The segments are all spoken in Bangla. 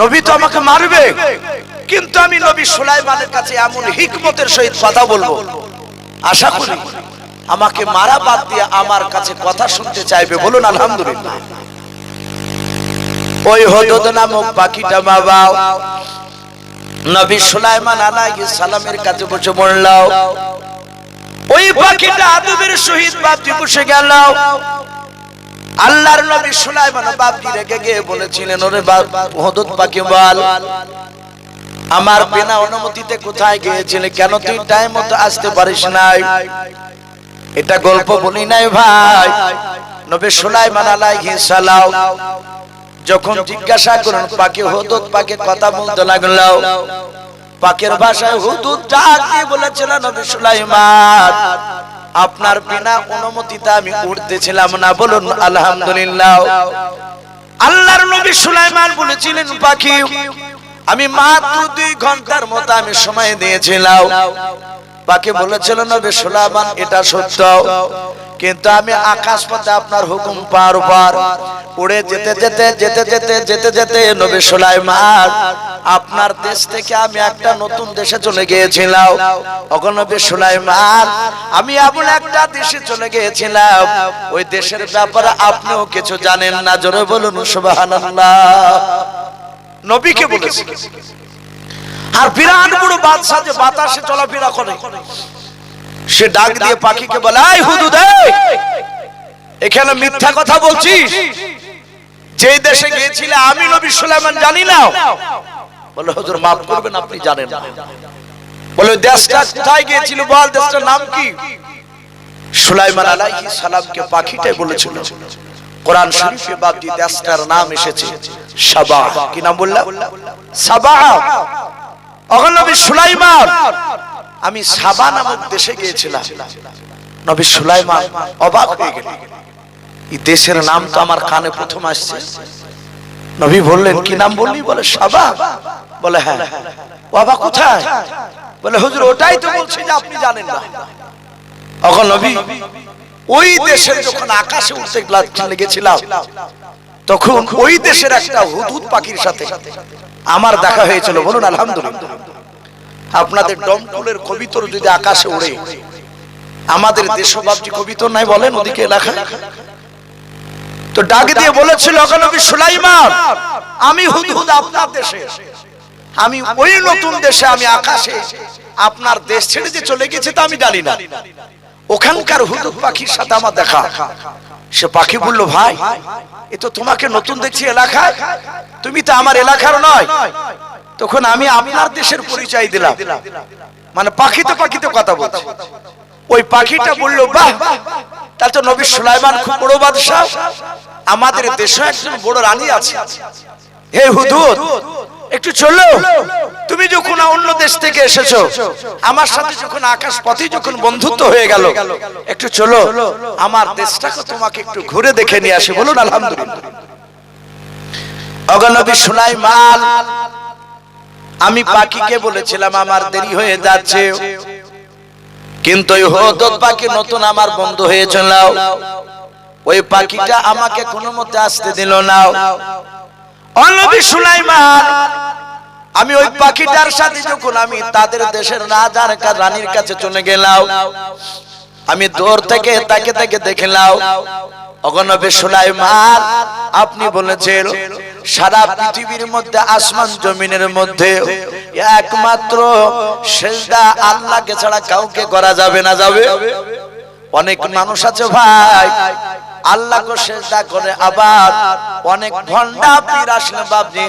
নবী তো আমাকে মারবে। কিন্তু আমি নবী সুলাইমানের কাছে এমন হিকমতের সহিত কথা বলব। আশা করি আমাকে মারা বাদ দিয়ে আমার কাছে কথা শুনতে চাইবে বলুন আলহামদুলিল্লাহ। ওই হদদ নামক পাখিটা বাবা নবী সুলাইমান আলাইহিস সালামের কাছে বসে বললাও ওই পাখিটা আদবের সহিত বাপজি বসে গেল। আল্লাহর নবী সুলাইমান বাপজি রেখে গিয়ে বলেছিলেন, ওরে বাপ, হদদ পাখি বল। আমার বিনা অনুমতিতে কোথায় গিয়েছিলে? কেন তুই টাইম মতো আসতে পারিস নাই? এটা গল্প বলি নাই ভাই। নবী সুলাইমান আলাইহিস সালাম যখন জিজ্ঞাসা করেন পাখি, হুদুদ পাখি, কথা বলতে লাগল? পাখির ভাষায় হুদুদ ডাক দিয়ে বলেছিল নবী সুলাইমান। আপনার বিনা অনুমতিতে আমি উঠতেছিলাম না, বলুন, আলহামদুলিল্লাহ। আল্লাহর নবী সুলাইমান বলেছিলেন, পাখি, আমি মাত্র দুই ঘণ্টার মতো আমি সময় দিয়েছিলাম। পাখি বলেছিল, নবী সুলাইমান, এটা সত্য। কিন্তু আমি আকাশ পথে আপনার হুকুম পার পার উড়ে যেতে যেতে যেতে যেতে যেতে যেতে নবী সুলাইমান, আপনার দেশ থেকে আমি একটা নতুন দেশে চলে গিয়েছিলাম। ওখানে নবী সুলাইমান, আমি এমন একটা দেশে চলে গিয়েছিলাম। ওই দেশের ব্যাপারে আপনিও কিছু জানেন না, জোরে বলুন, সুবহানাল্লাহ। নবীকে বলেছি। আর বিরাট বড় বাদশা যে বাতাসে চলাফেরা করে। সে ডাক দিয়ে পাখিকে বলে এই! এখানে মিথ্যা কথা বলছিস? যে দেশে গিয়েছিলে, আমি নবী সুলাইমান জানি না। বলে, হুজুর, মাফ করবেন, আপনি জানেন বলে, দেশটা কোথায় গিয়েছিল বল, দেশটার নাম কি? সুলাইমান আলাইহিস সালামকে পাখিটাই বলেছিল, কোরআন শরীফে বাবজি দেশটার নাম এসেছে সাবা কি নাম বললাম? সাবা ওখানে নবী সুলাইমান। আমি সাবা নামক দেশে গিয়েছিলাম। নবী সুলাইমান অবাক হয়ে গেলেন। এই দেশের নাম তো আমার কানে প্রথম আসছে। নবী বললেন, কি নাম বললি? বলে সাবা বলে হ্যাঁ। বাবা, কোথায়? বলে, হুজুর, ওটাই তো বলছি যে আপনি জানেন না। তখন নবী ওই দেশের যখন আকাশে উঠতে লেগেছিলাম, তখন ওই দেশের একটা হুদুদ পাখির সাথে আমার দেখা হয়েছিল। বলুন, আলহামদুলিল্লাহ। আপনাদের ডমকুলের কবিতর যদি আকাশে উড়ে আমাদের দেশবাবজি কবিতর নাই বলেন ওদিকে লেখা। তো ডাক দিয়ে বলেছিল নবী সুলাইমান আমি হুদহুদ আপনার দেশে। আমি ওই নতুন দেশে আমি আকাশে আপনার দেশ ছেড়ে যে চলে গেছে তা আমি জানি না। ওখানকার হুদুদ পাখির সাথে আমার দেখা। সে পাখি বলল ভাই এ তো তোমাকে নতুন দেখছি এলাকায়। তুমি তো আমার এলাকার নয়। তখন আমি আপনার দেশের পরিচয় দিলাম। মানে পাখিতে পাখিতে কথা বলছি। ওই পাখিটা বলল, বাহ তাহলে তো নবী সুলাইমান খুব বড় বাদশাহ। আমাদের দেশে একজন বড় রানী আছে। হে হুদুদ, একটু চলো। তুমি যখন অন্য দেশ থেকে এসেছ, আমার সাথে যখন আকাশ পথে যখন বন্ধুত্ব হয়ে গেল, একটু চলো। আমার দেশটাকে তোমাকে একটু ঘুরে দেখে নিয়ে আসি। বলুন, আলহামদুলিল্লাহ। অগনবী সুলাইমান আমি পাখিকে বলেছিলাম, আমার দেরি হয়ে যাচ্ছে। কিন্তু ওই হদত পাখি নতুন আমার বন্ধু হয়েছিল ওই পাখিটা আমাকে কোনো মতে আসতে দিল না। আমি ওই পাখিটার সাথে যখন আমি তাদের দেশের রাজার রানীর কাছে চলে গেলাম, আমি দূর থেকে তাকে তাকে দেখলাম। অগনবে সুলাইমান, আপনি বলেছেন সারা পৃথিবীর মধ্যে, আসমান জমিনের মধ্যে একমাত্র সেজদা আল্লাহকে ছাড়া কাউকে করা যাবে না, যাবে? অনেক মানুষ আছে ভাই, আল্লাহকে সেজদা করে আবার অনেক ভন্ডা পীর আসলে বাপজি,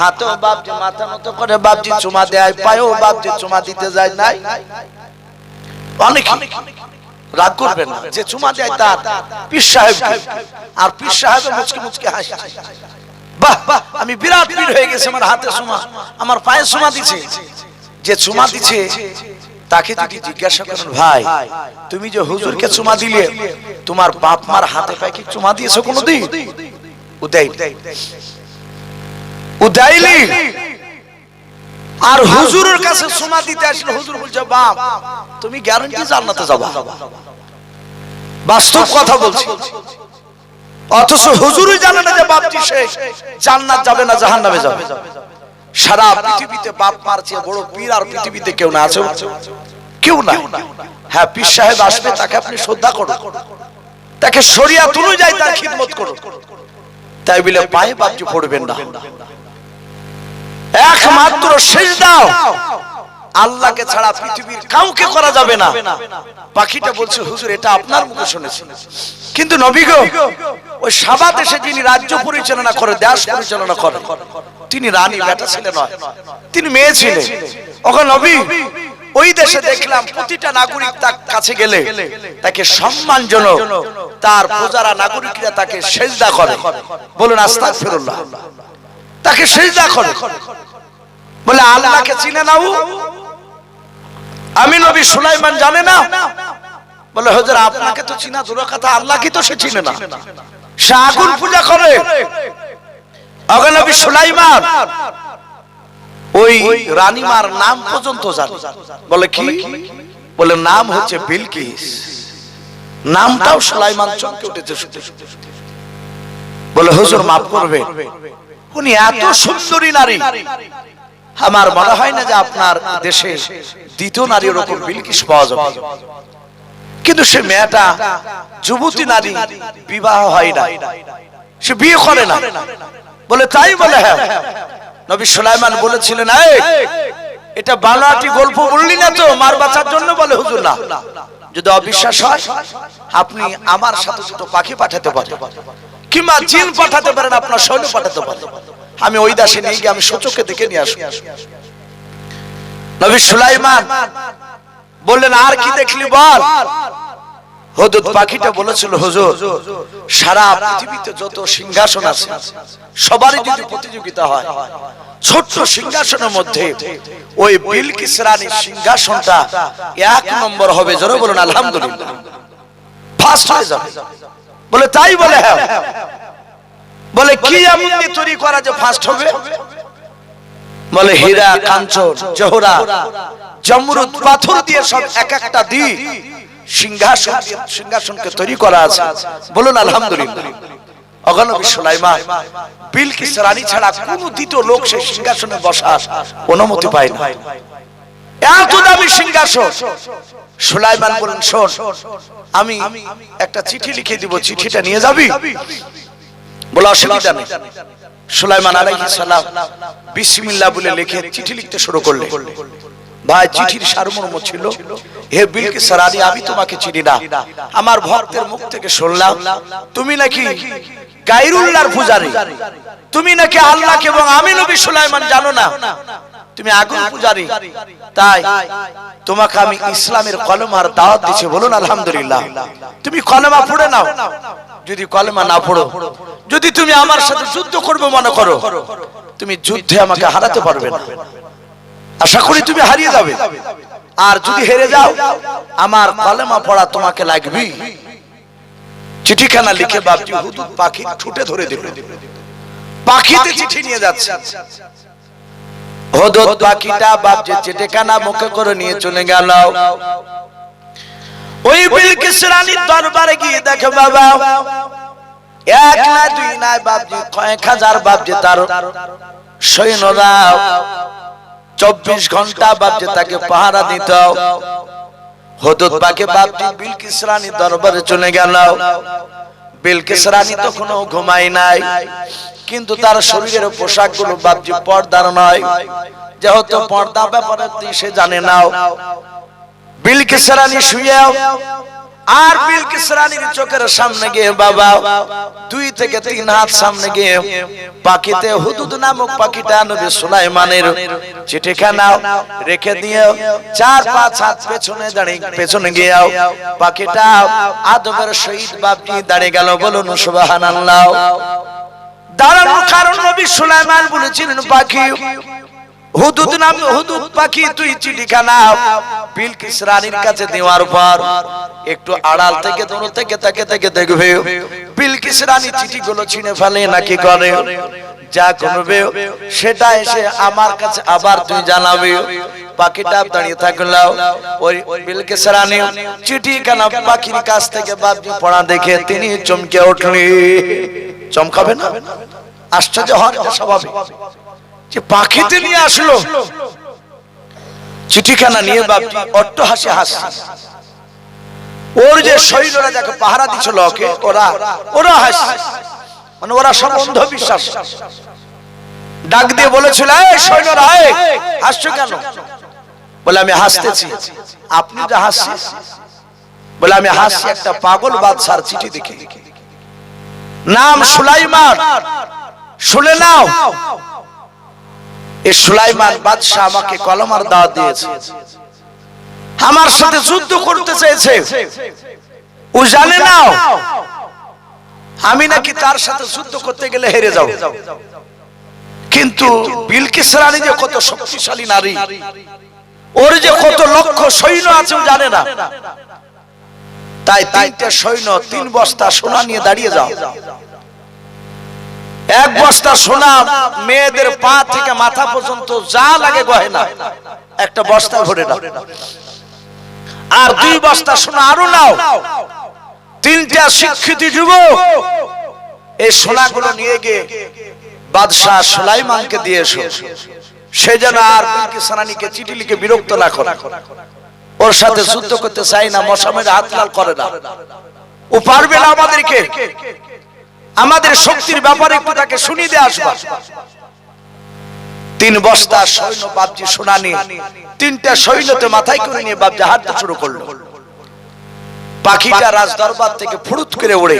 হাতেও বাপজি, মাথা মতো করে বাপজি চুমা দেয়, পায়েও বাপজি চুমা দিতে যায় নাই? অনেক রাগ করবেন না, যে চুমা দেয় তার, পীর সাহেব আর পীর সাহেব মুচকে মুচকে হাসে বাহ আমি বিরাট পীর হয়ে গেছে, আমার হাতে চুমা আমার পায়ে চুমা দিছে। যে চুমা দিছে, তাকে যদি জিজ্ঞাসা করেন, ভাই, তুমি যে হুজুরকে চুমা দিলে, তোমার বাপ মার হাতে পায়ে কি চুমা দিয়েছ কোনোদিন? উদয় উদাইলি আর হুজুরের কাছে চুমা দিতে আসলে হুজুর বলছে, বাপ, তুমি গ্যারান্টি জান্নাতে যাবা। বাস্তব কথা বলছি। অথচ হুজুরই জানে না যে বাপজি সে জান্নাত যাবে না, জাহান্নামে যাবে। সারা পৃথিবীতে বাপ, মার চেয়ে বড় পীর আর পৃথিবীতে কেউ না, আছে কেউ না। হ্যাঁ পীর সাহেব আসবে, তাকে আপনি শ্রদ্ধা করুন। তাকে সরিয়া তুলে যায় তার খিদমত করুন। তাই বলে পায়ে বাপজি পড়বেন না। একমাত্র শেষ দাও আল্লাহকে ছাড়া পৃথিবীর কাউকে করা যাবে না। পাখিটা বলছে, হুজুর, এটা আপনার মুখে শুনেছি। কিন্তু নবী গো, ওই সাবা দেশে যিনি রাজ্য পরিচালনা করে, দেশ পরিচালনা করে, তিনি রানী, বেটা ছিলেন নয়, তিনি মেয়ে ছিলেন ওখানে নবী, ওই দেশে দেখলাম প্রতিটা নাগরিক তার কাছে গেলে, তাকে সম্মানজনক তার প্রজারা নাগরিকরা তাকে সেজদা করে। বলুন, আস্তাগফিরুল্লাহ। তাকে সেজদা করে। বলে, আল্লাহকে চিনে নাও আমি নবী সুলাইমান জানে না। বলে, হজর, আপনাকে তো চিনা দূর কথা আল্লাহ কি তো সে চিনে না। সে আগুন পূজা করে। আগে নবী সুলাইমান, ওই রানীমার নাম পর্যন্ত জানে। বলে, কি? বলে, নাম হচ্ছে বিলকিস। নামটাও সুলাইমান চমকে উঠেছে শুধু। বলে, হুজুর, মাফ করবে। উনি এত সুন্দরী নারী। আমার মনে হয় না যে আপনার দেশে দ্বিতীয় নারী ওরকম বিলকিস পাওয়া যাবে। কিন্তু সে মেয়েটা যুবতী নারী, বিবাহ হয় না। সে বিয়ে করে না। বলে, তাই বলে হ্যাঁ। নবী সুলাইমান বলেছিলেন এটা বাংলাটি গল্প বললি না তো, মার বাঁচার জন্য বলে, হুজুর না। যদি অবিশ্বাস হয়, আপনি আমার সাথে দুটো পাখি পাঠাতে পারেন। কিংবা জিন পাঠাতে পারেন, আপনার সৈন্য পাঠাতে পারেন। আমি ওই দাসে নিয়ে গিয়ে আমি সূচকে দেখে নিয়ে আসি নবী সুলাইমান বললেন, আর কি দেখলি বল? হদুদ পাখিটা বলেছিল, হুজুর, সারা পৃথিবীতে যত সিংহাসন আছে, সবারই যদি প্রতিযোগিতা হয়, ছোট্ট সিংহাসনের মধ্যে ওই বিলকিস রানীর সিংহাসনটা এক নম্বর হবে। জোরে বলুন, আলহামদুলিল্লাহ। ফার্স্ট হয়ে যাবে। বলে, তাই বলে হ্যাঁ। বলে কি এমন তৈরি করা যে ফার্স্ট হবে? বলে হীরা কাঞ্চন জহরা জমরুদ পাথর দিয়ে সব এক একটা দি সিংহাসন সিংহাসনকে তৈরি করা আছে। বলুন আলহামদুলিল্লাহ। অগণবী সুলাইমান বিলকিস রানী ছাড়া কোন দ্বিতীয় লোক সেই সিংহাসনে বসার অনুমতি পায় না। এত দামি সিংহাসন। সুলাইমান বলেন শোন আমি একটা চিঠি লিখে দিব চিঠিটা নিয়ে যাবি? ভাই, চিঠির ছিল, হে আমি তোমাকে চিনি না। আমার ভক্তের মুখ থেকে শুনলাম, তুমি নাকি গায়রুল্লাহর পূজারী। তুমি নাকি আল্লাহ এবং আমি নবী সুলাইমান জানো না। তুমি আগুন পূজারী। তাই তোমাকে আমি ইসলামের কলমার দাওয়াত দিছি বলুন আলহামদুলিল্লাহ। তুমি কলমা পড়ে নাও। যদি কলমা না পড়ো, যদি তুমি আমার সাথে যুদ্ধ করবে মনে করো, তুমি যুদ্ধে আমাকে হারাতে পারবে না। আশা করি তুমি হারিয়ে যাবে। আর যদি হেরে যাও, আমার কলেমা পড়া তোমাকে লাগবে। চিঠিখানা লিখে বাপজি হুদুদ পাখি ছুটে ধরে দিল। পাখিতে চিঠি নিয়ে যাচ্ছে। হদুদ পাখিটা বাপজি চিঠিখানা মুখে করে নিয়ে চলে গেল ওই বিলকিস রানীর দরবারে গিয়ে দেখে বাবা এক না দুই না বাপজি কয়েক হাজার বাপজি তার সৈন্যরা চব্বিশ ঘণ্টা বাপজি তাকে পাহারা দিত। হদুদ পাকে বাপজি বিলকিস রানী দরবারে চলে গেল বিলকিস রানী তখনও ঘুমায় নাই। কিন্তু তার শরীরের পোশাকগুলো বাপজি পর্দার নয়। যেহেতু পর্দা ব্যাপারে সে জানে নাও। বিলকিস রানী শুয়ে আর বিলকিস রানীর চোখের সামনে গিয়ে বাবা, দুই থেকে তিন হাত সামনে গিয়ে পাখিতে হুদুদ নামক পাখিটা নবী সুলাইমানের চিঠিখানা রেখে দিয়ে চার পাঁচ হাত পেছনে দাঁড়িয়ে, পেছনে গিয়ে পাখিটা আদবের শহীদ বাপটি দাঁড়িয়ে গেল, বলুন সুবহানাল্লাহ। দাঁড়ানোর কারণ নবী সুলাইমান বলেছিলেন, পাখি হুদুদ নাম হুদুদ পাখি, তুই চিঠিখানা বিলকিস রানীর কাছে দেওয়ার পর একটু আড়াল থেকে দূর থেকে তাকে তাকে দেখবে। বিলকিস রানী চিঠিগুলো ছিঁড়ে ফেলে নাকি করে? যা করবে, সেটা এসে আমার কাছে আবার তুই জানাবে। পাখিটা দাঁড়িয়ে থাকল। ওই বিলকিস রানী চিঠি কেন পাখির কাছ থেকে বাপজি পড়া দেখে তিনি চমকে উঠলি চমকাবে না? আশ্চর্য হওয়ার স্বাভাবিক যে পাখিতে নিয়ে আসলো। চিঠিখানা নিয়ে বাপজি, অট্ট হাসি হাসছে ওর যে সৈন্যরা যাকে পাহারা দিছিল ওকে, ওরা ওরা হাসছে মানে ওরা সব অন্ধবিশ্বাস ডাক দিয়ে বলেছিল হাসছো কেন? বলে, আমি হাসতেছি। আপনি যা হাসছেন। বলে, আমি হাসছি একটা পাগল বাদশার চিঠি দেখে। নাম সুলাইমান। শুনে নাও। সুলাইমান বাদশাহ আমাকে কলমার দিয়েছে। আমার সাথে যুদ্ধ করতে ও জানে নাও আমি নাকি তার সাথে যুদ্ধ করতে গেলে হেরে যাও কিন্তু বিলকিস রানী যে কত শক্তিশালী নারী, ওর যে কত লক্ষ সৈন্য আছে ও জানে না। তাই তিনটে সৈন্য তিন বস্তা সোনা নিয়ে দাঁড়িয়ে যাও। এক বস্তা সোনা মেয়েদের পা থেকে মাথা পর্যন্ত যা লাগে গহেনা একটা বস্তা ভরে দাও আর দুই বস্তা সোনা আরও নাও। তিনটা শিক্ষিত যুবক এই সোনাগুলো নিয়ে গিয়ে বাদশাহ সুলাইমানকে দিয়ে এসো। সে যেন আর রানীকে চিঠি লিখে বিরক্ত না করে। ওর সাথে যুদ্ধ করতে চাই না, মশামের হাত লাল করে না। ও পারবে না আমাদেরকে। আমাদের শক্তির ব্যাপারে একটু তাকে শুনিয়ে দিয়ে আসবা। তিন বস্তা সৈন্য বাবজি সোনা নিয়ে তিনটা সৈন্যতে মাথায় করে নিয়ে বাবজি হাঁটতে শুরু করল। পাখিটা রাজ দরবার থেকে ফুরুত করে উড়ে।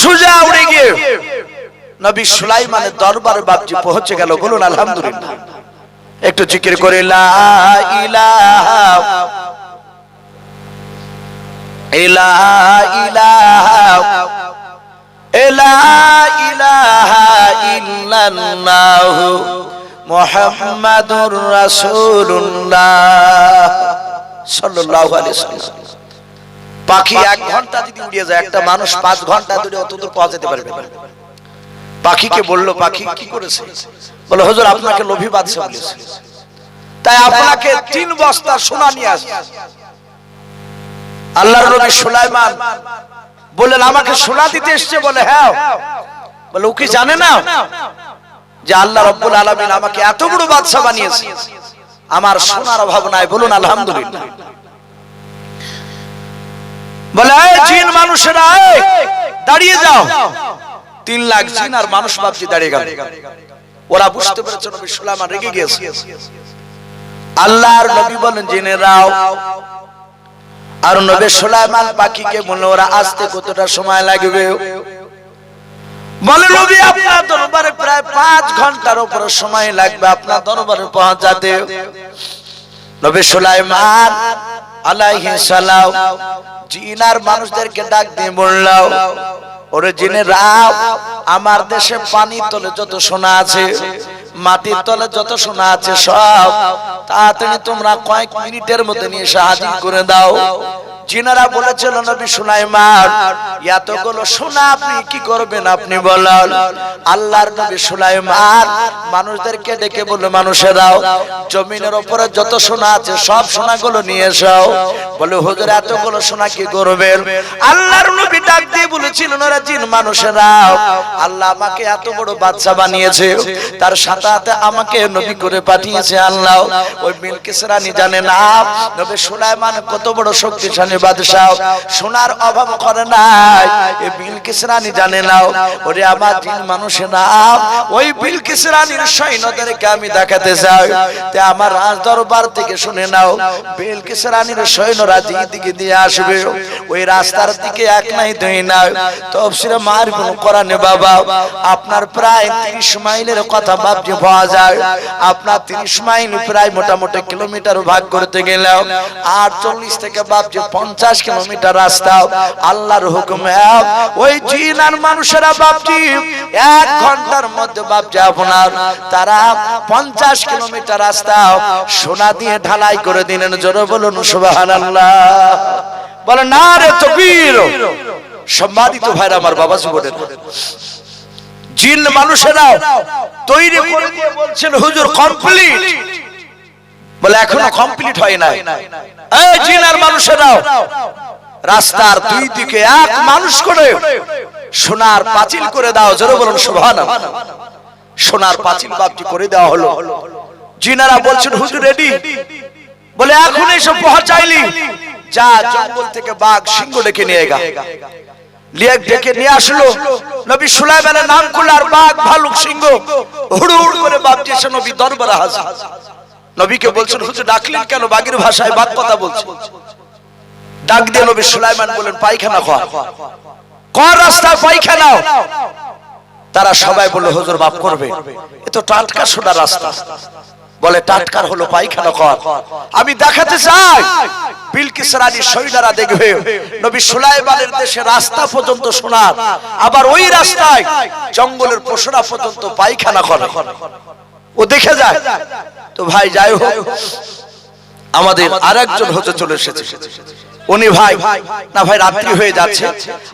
সুজা উড়ে গিয়ে নবী সুলাইমানের দরবারে বাবজি পৌঁছে গেল। বলুন, আলহামদুলিল্লাহ। একটু জিকির করে, লা ইলাহা ইলাহা ইলাহা লা ইলাহা ইল্লাল্লাহ পাখি এক ঘণ্টা যদি উড়িয়ে যায়, একটা মানুষ পাঁচ ঘণ্টা ধরে অত দূর পৌঁছাতে পারবে পাখিকে বলল, পাখি কি করেছে? বলে, হুজুর, আপনাকে লোভী বলেছে। তাই আপনাকে তিন বস্তা সোনা নিয়ে আসে আল্লাহর নবী সুলাইমান বললেন, আমাকে সোনা দিতে এসছে বলে হ্যাঁ। বলে, ও কি জানে না যে আল্লাহ রব্বুল আলামিন আমাকে এত বড় বাদশা বানিয়েছে? আমার সোনার অভাব নাই, বলুন, আলহামদুলিল্লাহ। বলে জিন মানুষেরা দাঁড়িয়ে যাও। তিন লাখ জিন আর মানুষ ভাবছি, দাঁড়িয়ে গেল। ওরা বুঝতে পেরেছে, নবী সুলাইমান রেগে গিয়েছে। আল্লাহর নবী বলেন জিনেরাও আর নবী সুলাইমান পাখিকে বলল ওরা আসতে কতটা সময় লাগবে? বলে নবী আপনার দরবারে প্রায় পাঁচ ঘণ্টার উপর সময় লাগবে আপনার দরবারে পৌঁছাতে। নবী সুলাইমান সালাম জিনার মানুষদেরকে ডাক দিয়ে বললাম ওরে জিনে রাও আমার দেশে পানির তলে যত সোনা আছে মাটির তলে যত সোনা আছে সব তাড়াতাড়ি তোমরা কয়েক মিনিটের মধ্যে নিয়ে হাজির করে দাও। জিনারা বলেছিল, নবী সুলাইমান, এতগুলো সোনা আপনি কি করবেন আপনি বলেন? আল্লাহর নবী সুলাইমান মানুষদেরকে ডেকে বলল মানুষেরাও জমিনের উপরে যত সোনা আছে সব সোনাগুলো নিয়ে এসো। বলে, হুজুর, এতগুলো সোনা কি করবেন? আল্লাহর নবী ডাক দিয়ে বলেছিলেন ওরা জিন মানুষেরাও আল্লাহ আমাকে এত বড় বাচ্চা বানিয়েছে। তার সাথে সাথে আমাকে নবী করে পাঠিয়েছে আল্লাহ। ওই বিলকিস রানী জানে না। নবী সুলাইমান কত বড় শক্তিশালী বাদশাহ। সোনার অভাব করে নাই। এই বিলকিস রানী জানে না। ওরে আমার দিন মানুষেরা ওই বিলকিস রানীর সৈন্যদেরকে আমি দেখাতে চাই। তে আমার রাজ দরবার থেকে শুনে নাও। বিলকিস রানীর সৈন্যরা দিকে দিয়ে আসবে, ওই রাস্তার দিকে এক নাই দুই না তফসিরে মার কোরআনে বাবা, আপনার প্রায় 30 মাইলের কথা ভাবছে। পাওয়া যায়। আপনার 30 মাইল প্রায় মোটামুটি কিলোমিটার ভাগ করতে গেলেও 48 থেকে ভাবছে 50 কিলোমিটার রাস্তা। আল্লাহর হুকুম ওই জিন আর মানুষেরা ভাবছি এক ঘণ্টার মধ্যে ভাবছে আপনার, তারা 50 কিলোমিটার রাস্তা সোনা দিয়ে ঢালাই করে দিলেন। জোরে বলুন, সুবহানাল্লাহ। বলে না রে তকবীর। সম্মানিত ভাইরা, আমার বাবা জীবনের জিন মানুষেরাও তৈরি করে দিয়ে বলছেন, হুজুর কমপ্লিট বলে, এখনও কমপ্লিট হয় না এই জিন আর মানুষেরাও রাস্তার দুই দিকে এক মানুষ করে সোনার পাঁচিল করে দাও, জোরে বলুন, সুবহানাল্লাহ। সোনার পাঁচিল বাপজি করে দেওয়া হলো। জিনারা বলছেন, হুজুর রেডি বলে এখন এসব পৌঁছাইলি যা জঙ্গল থেকে বাঘ, সিংহ ডেকে নিয়ে গা। লিয়াক ডেকে নিয়ে আসলো। নবী সুলাইমানের নাম করল আর বাঘ ভালুক সিংহ। হুড় হুড় করে বাপজি এসে নবী দরবারে হাজির। নবীকে বলছেন, হুজুর, ডাকলেন কেন? বাঘের ভাষায় বাঘ কথা বলছে। ডাক দিয়ে নবী সুলাইমান বলেন পায়খানা খাওয়া কোন রাস্তায় পায়খানা? তারা সবাই বলল, হুজুর বাপ করবে। এ তো টাটকা সোনা রাস্তা। বলে, টাটকার হলো পায়খানা কর। আমি দেখাতে চাই, বিলকিস রানী সৈন্যরা দেখবে। নবী সুলাইমানের দেশে রাস্তা পর্যন্ত সোনার আবার ওই রাস্তায় জঙ্গলের পশুরা পর্যন্ত পায়খানা করে। ও দেখে যায়। তো ভাই, যাই হোক, আমাদের আরেকজন হতে চলে এসেছে। উনি ভাই, না ভাই, রাত্রি হয়ে যাচ্ছে।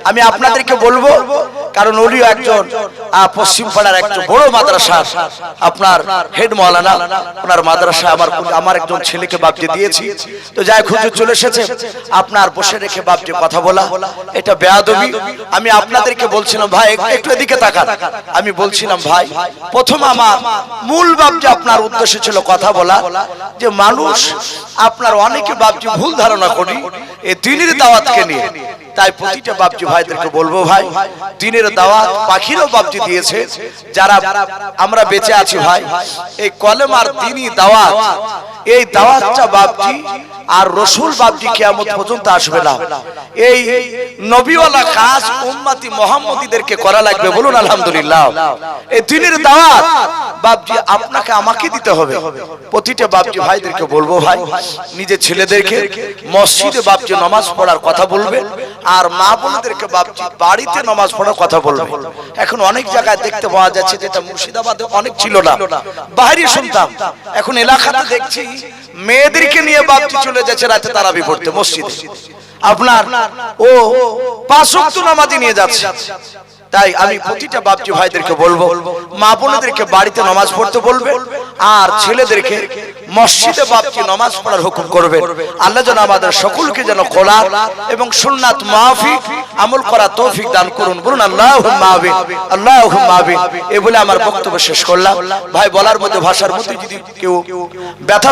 আমি আপনাদেরকে বলব কারণ উনিও একজন পশ্চিম পাড়ার একজন বড় মাদ্রাসা আপনার হেড মৌলানা, ওনার মাদ্রাসা আমার আমার একজন ছেলেকে বাপজি দিয়েছি। তো যাই খুঁজে চলে এসেছে। আপনার বসে রেখে বাপজি কথা বলা। এটা বেয়াদবি। আমি আপনাদেরকে বলছিলাম, ভাই একটু- এদিকে তাকান। আমি বলছিলাম, ভাই, প্রথম আমার মূল বাপজি আপনার উদ্দেশ্য ছিল কথা বলা, যে মানুষ আপনার অনেকে বাপজি ভুল ধারণা করি এই দিনের দাওয়াতকে নিয়ে। তাই প্রতিটা বাপজি ভাইদেরকে বলব, ভাই, দিনের দাওয়াত পাখিরও বাপজি দিয়েছে। যারা আমরা বেঁচে আছি ভাই এই কলেমার দিনই দাওয়াত। এই দাওয়াতটা বাপজি আর রসুল বাপজি কিয়ামত পর্যন্ত আসবে না। এই নবীওয়ালা কাজ উম্মতি মোহাম্মদীদেরকে করা লাগবে। বলুন আলহামদুলিল্লাহ। এই দিনের দাওয়াত বাপজি আপনাকে আমাকে দিতে হবে। প্রতিটা বাপজি ভাইদেরকে বলব ভাই নিজের ছেলেদেরকে মসজিদে বাপজি নামাজ পড়ার কথা বলবে আর মা বোনদেরকে বাপজি বাড়িতে নামাজ পড়ার কথা বলবে। এখন অনেক জায়গায় দেখতে পাওয়া যাচ্ছে যেটা মুর্শিদাবাদে অনেক ছিল না। বাইরে শুনতাম এখন এলাকাতে দেখছি মেয়েদেরকে নিয়ে বাপজি চলে যাচ্ছে, রাতে তারাবি পড়তে মসজিদে। আপনার ও পাঁচ ওয়াক্ত নামাজি নিয়ে যাচ্ছে। তাই আমি প্রতিটা বাপজি ভাইদেরকে বলব, মা বোনদেরকে বাড়িতে নামাজ পড়তে বলবে, আর ছেলেদেরকে মসজিদে বাপকে নামাজ পড়ার হুকুম করবেন। আল্লাহ যেন আমাদের সকলকে যেন খোলা এবং সুন্নাত মাহফিক আমল করা তৌফিক দান করুন। বলুন আল্লাহ মাহবিন আল্লাহ মাহবিন এ বলে আমার বক্তব্য শেষ করলাম। ভাই বলার মধ্যে ভাষার মধ্যে যদি কেউ ব্যথা